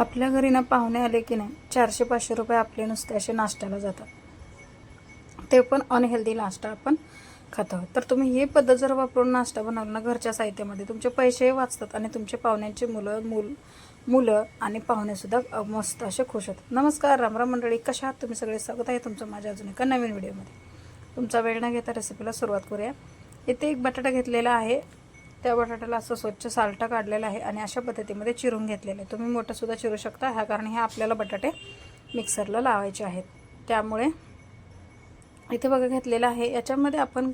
आपल्या घरी ना पाहुणे आले की नाही चारशे पाचशे रुपये आपले नुसते असे नाश्त्याला जातात. ते पण अनहेल्दी नाश्ता आपण खात. आहोत तर तुम्ही ही पद्धत जर वापरून नाश्ता बनवला ना घरच्या साहित्यामध्ये तुमचे पैसेही वाचतात आणि तुमचे पाहुण्यांची मुलं मूल मुलं आणि पाहुणेसुद्धा मस्त असे खुश होतात. नमस्कार रामराम मंडळी कशा आहात तुम्ही? सगळे स्वागत आहे तुमचं माझ्या अजून एका नवीन व्हिडिओमध्ये तुमचा वेळ न घेता रेसिपीला सुरुवात करूया. इथे एक बटाटा घेतलेला आहे. त्या बटाट्याला असं स्वच्छ सालटा काढलेला आहे आणि अशा पद्धतीमध्ये चिरून घेतलेलं आहे. तुम्ही मोठंसुद्धा चिरू शकता. ह्या कारण हे आपल्याला बटाटे मिक्सरला लावायचे आहेत. त्यामुळे इथे बघा घेतलेलं आहे. याच्यामध्ये आपण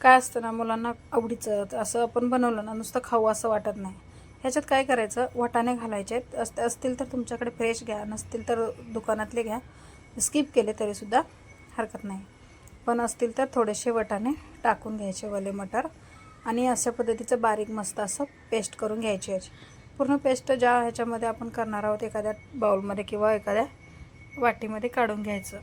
काय असतं ना मुलांना आवडीचं असं आपण बनवलं ना नुसतं खाऊ असं वाटत नाही. ह्याच्यात काय करायचं? वाटाणे घालायचे आहेत. अस असतील तर तुमच्याकडे फ्रेश घ्या. नसतील तर दुकानातले घ्या. स्किप केले तरीसुद्धा हरकत नाही. पण असतील तर थोडेसे वटाणे टाकून घ्यायचे वले मटर. आणि अशा पद्धतीचं बारीक मस्त असं पेस्ट करून घ्यायची याची. पूर्ण पेस्ट ज्या ह्याच्यामध्ये आपण करणार आहोत एखाद्या बाउलमध्ये किंवा एखाद्या वाटीमध्ये काढून घ्यायचं.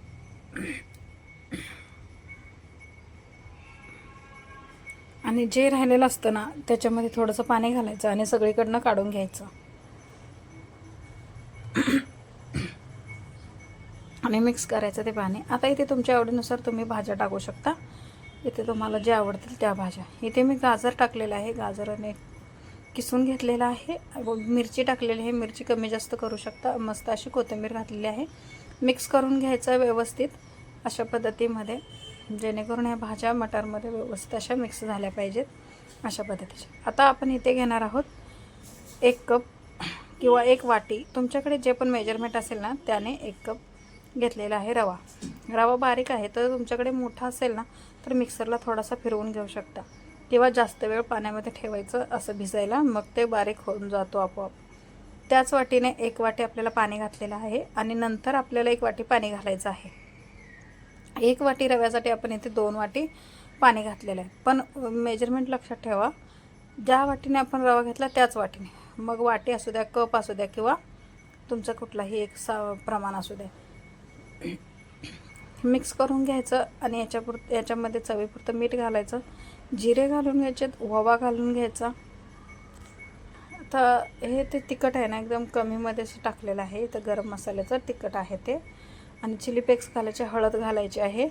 आणि जे राहिलेलं असतं ना त्याच्यामध्ये थोडंसं पाणी घालायचं आणि सगळीकडनं काढून घ्यायचं. आणि मिक्स करायचं ते पाणी. आता इथे तुमच्या आवडीनुसार तुम्ही भाज्या टाकू शकता. इथे तुम्हाला जे आवडतील त्या भाज्या. इथे मी गाजर टाकलेलं आहे. गाजराने किसून घेतलेलं आहे. व मिरची टाकलेली आहे. मिरची कमी जास्त करू शकता. मस्त अशी कोथिंबीर घातलेली आहे. मिक्स करून घ्यायचं व्यवस्थित अशा पद्धतीमध्ये. जेणेकरून ह्या भाज्या मटारमध्ये व्यवस्थित अशा मिक्स झाल्या पाहिजेत अशा पद्धतीच्या. आता आपण इथे घेणार आहोत एक कप किंवा एक वाटी. तुमच्याकडे जे पण मेजरमेंट असेल ना त्याने एक कप घेतलेला आहे रवा. रवा बारीक आहे तर तुमच्याकडे मोठा असेल ना तर मिक्सरला थोडासा फिरवून घेऊ शकता. किंवा जास्त वेळ पाण्यामध्ये ठेवायचं असं भिजायला मग ते बारीक होऊन जातो आपोआप. त्याच वाटीने एक वाटी आपल्याला पाणी घातलेलं आहे आणि नंतर आपल्याला एक वाटी पाणी घालायचं आहे. एक वाटी रव्यासाठी आपण इथे दोन वाटी पाणी घातलेलं आहे. पण मेजरमेंट लक्षात ठेवा ज्या वाटीने आपण रवा घेतला त्याच वाटीने. मग वाटी असू द्या कप असू द्या किंवा तुमचं कुठलाही एक सा प्रमाण असू द्या. मिक्स करून घ्यायचं आणि याच्यापुर याच्यामध्ये चवीपुरतं मीठ घालायचं. जिरे घालून घ्यायचे ओवा घालून घ्यायचा. आता हे ते तिखट आहे ना एकदम कमीमध्ये असं टाकलेलं आहे. इथं गरम मसाल्याचं तिखट आहे ते. आणि चिली पेक्स घालायचे हळद घालायची आहे.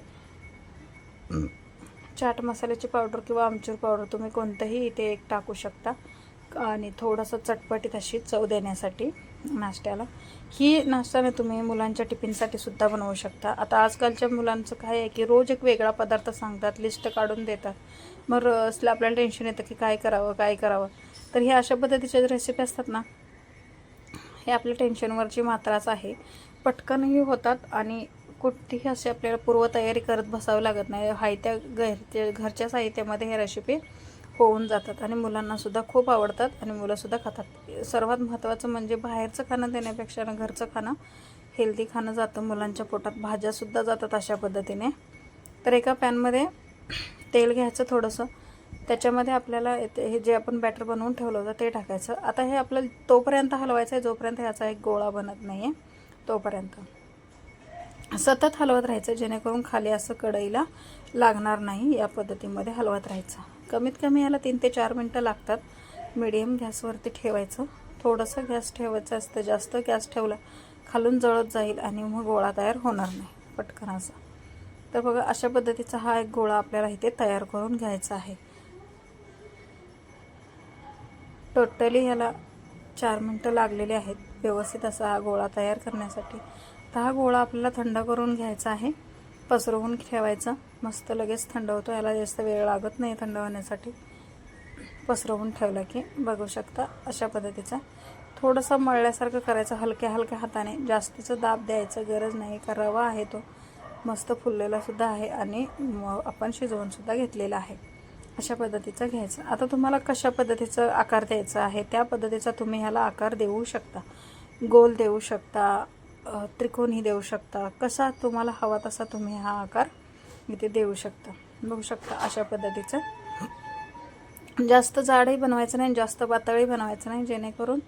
चाट मसाल्याची पावडर किंवा आमचूर पावडर तुम्ही कोणतंही इथे एक टाकू शकता. आणि थोडंसं चटपटीत अशी चव देण्यासाठी. नाश्त्याला. ही नाश्त्याने तुम्ही मुलांच्या टिफिनसाठी सुद्धा बनवू शकता. आता आजकालच्या मुलांचं काय आहे की रोज एक वेगळा पदार्थ सांगतात लिस्ट काढून देतात. मग असलं आपल्याला टेन्शन येतं की काय करावं काय करावं. तर हे अशा पद्धतीच्या रेसिपी असतात ना हे आपल्या टेन्शनवरची मात्राच आहे. पटकनही होतात आणि कुठलीही अशी आपल्याला पूर्वतयारी करत बसावं लागत नाही. हायत्या घरच्या घरच्या साहित्यामध्ये हे रेसिपी होऊन जातात आणि मुलांनासुद्धा खूप आवडतात आणि मुलंसुद्धा खातात. सर्वात महत्त्वाचं म्हणजे बाहेरचं खाणं देण्यापेक्षा ना घरचं खाणं हेल्दी खाणं जातं. मुलांच्या पोटात भाज्यासुद्धा जातात अशा पद्धतीने. तर एका पॅनमध्ये तेल घ्यायचं थोडंसं. त्याच्यामध्ये आपल्याला हे जे आपण बॅटर बनवून ठेवलं होतं ते टाकायचं. आता हे आपल्याला तोपर्यंत हलवायचं आहे जोपर्यंत ह्याचा एक गोळा बनत नाही आहे तोपर्यंत. सतत हलवत राहायचं जेणेकरून खाली असं कढईला लागणार नाही या पद्धतीमध्ये हलवत राहायचं. कमीत कमी याला तीन ते चार मिनटं लागतात. मिडियम गॅसवरती ठेवायचं. थोडंसं गॅस ठेवायचं असतं. जास्त गॅस ठेवला खालून जळत जाईल आणि मग गोळा तयार होणार नाही. पटकन असा. तर बघा अशा पद्धतीचा हा एक गोळा आपल्याला इथे तयार करून घ्यायचा आहे. टोटली ह्याला चार मिनटं लागलेली आहेत. व्यवस्थित असा हा गोळा तयार करण्यासाठी. तर हा गोळा आपल्याला थंड करून घ्यायचा आहे. पसरवून ठेवायचा. मस्त लगेच थंड होतो. याला जास्त वेळ लागत नाही थंड होण्यासाठी. पसरवून ठेवला की बघू शकता अशा पद्धतीचा. थोडंसं मळल्यासारखं करायचं. हलक्या हलक्या हाताने. जास्तीचं दाब द्यायचं गरज नाही. का रवा आहे तो. मस्त फुललेलासुद्धा आहे आणि आपण शिजवूनसुद्धा घेतलेला आहे. अशा पद्धतीचं घ्यायचं. आता तुम्हाला कशा पद्धतीचं आकार द्यायचा आहे? त्या पद्धतीचा तुम्ही ह्याला आकार देऊ शकता. गोल देऊ शकता. त्रिकोणही देऊ शकता. कसा तुम्हाला हवा तसा तुम्ही हा आकार इथे देऊ शकता. बघू शकता अशा पद्धतीचं. जास्त जाडही बनवायचं नाही जास्त पातळी बनवायचं नाही जेणेकरून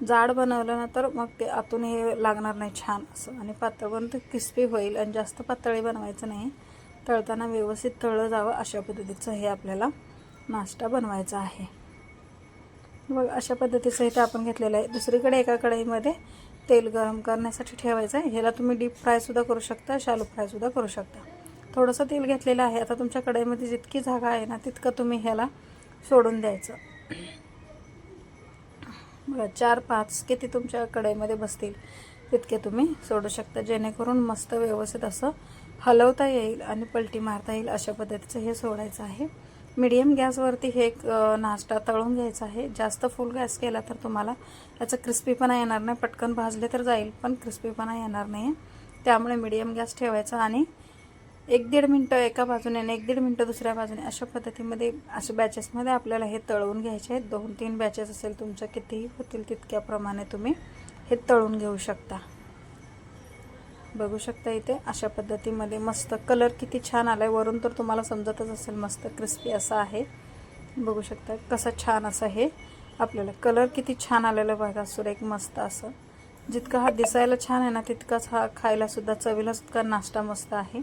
जाड बनवलं ना तर मग ते आतून हे लागणार नाही छान असं. आणि पातळ पण ते क्रिस्पी होईल आणि जास्त पातळी बनवायचं नाही. तळताना व्यवस्थित तळलं जावं अशा पद्धतीचं हे आपल्याला नाश्ता बनवायचा आहे. मग अशा पद्धतीचं इथे आपण घेतलेलं आहे. दुसरीकडे एका कढईमध्ये तेल गरम करण्यासाठी ठेवायचं आहे. ह्याला तुम्ही डीप फ्रायसुद्धा करू शकता शालो फ्रायसुद्धा करू शकता. थोडंसं तेल घेतलेलं आहे. आता तुमच्या कढईमध्ये जितकी जागा आहे ना तितकं तुम्ही ह्याला सोडून द्यायचं. बघा चार पाच किती तुमच्या कढईमध्ये बसतील तितके तुम्ही सोडू शकता. जेणेकरून मस्त व्यवस्थित असं हलवता येईल आणि पलटी मारता येईल अशा पद्धतीचं हे सोडायचं आहे. मीडियम गॅसवरती हे एक नाश्ता तळून घ्यायचा आहे. जास्त फुल गॅस केला तर तुम्हाला याचं क्रिस्पीपणा येणार नाही. पटकन भाजले तर जाईल पण क्रिस्पीपणा येणार नाही त्यामुळे मीडियम गॅस ठेवायचा आणि एक दीड मिनटं एका बाजूने आणि एक दीड मिनटं दुसऱ्या बाजूने अशा पद्धतीमध्ये अशा बॅचेसमध्ये आपल्याला हे तळून घ्यायचे आहेत. दोन तीन बॅचेस असेल तुमच्या कितीही होतील तितक्याप्रमाणे तुम्ही हे तळून घेऊ शकता. बघू शकता इथे. अशा पद्धतीमध्ये मस्त कलर किती छान आला आहे वरून तर तुम्हाला समजतच असेल मस्त क्रिस्पी असा आहे. बघू शकता कसं छान असं हे. आपल्याला कलर किती छान आलेलं बघा सुरेख मस्त असं. जितका हा दिसायला छान आहे ना तितकाच हा खायलासुद्धा चवीला सुद्धा नाश्ता मस्त आहे.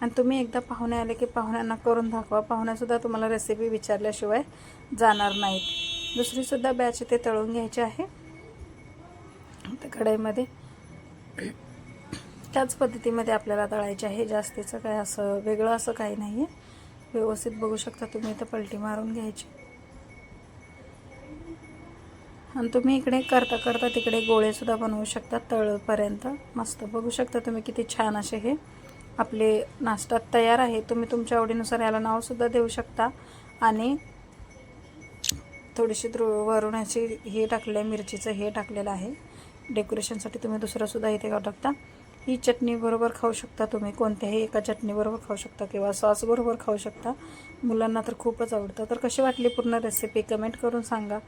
आणि तुम्ही एकदा पाहुणे आले की पाहुण्यांना करून दाखवा. पाहुण्यासुद्धा तुम्हाला रेसिपी विचारल्याशिवाय जाणार नाहीत. दुसरीसुद्धा बॅच इथे तळून घ्यायची आहे. कढईमध्ये त्याच पद्धतीमध्ये आपल्याला तळायचे आहे. जास्तीचं काय असं वेगळं असं काही नाही आहे व्यवस्थित बघू शकता तुम्ही इथं पलटी मारून घ्यायची. आणि तुम्ही इकडे करता करता तिकडे गोळेसुद्धा बनवू शकता तळपर्यंत. मस्त. बघू शकता तुम्ही किती छान असे हे आपले नाश्ता तयार आहे. तुम्ही तुमच्या आवडीनुसार याला नावसुद्धा देऊ शकता. आणि थोडीशी द्रो वरून अशी हे टाकलेलं आहे मिरचीचं हे टाकलेलं आहे. डेकोरेशनसाठी तुम्ही दुसरंसुद्धा इथे खाऊ टाकता ही चटणीबरोबर खाऊ शकता तुम्ही. कोणत्याही एका चटणीबरोबर खाऊ शकता किंवा सॉसबरोबर खाऊ शकता. मुलांना तर खूपच आवडतं. तर कशी वाटली पूर्ण रेसिपी कमेंट करून सांगा.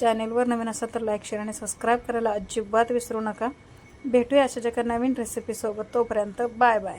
चॅनेलवर नवीन असाल तर लाईक शेअर आणि सबस्क्राईब करायला अजिबात विसरू नका. भेटूया अशा जगा नवीन रेसिपीसोबत तोपर्यंत बाय बाय.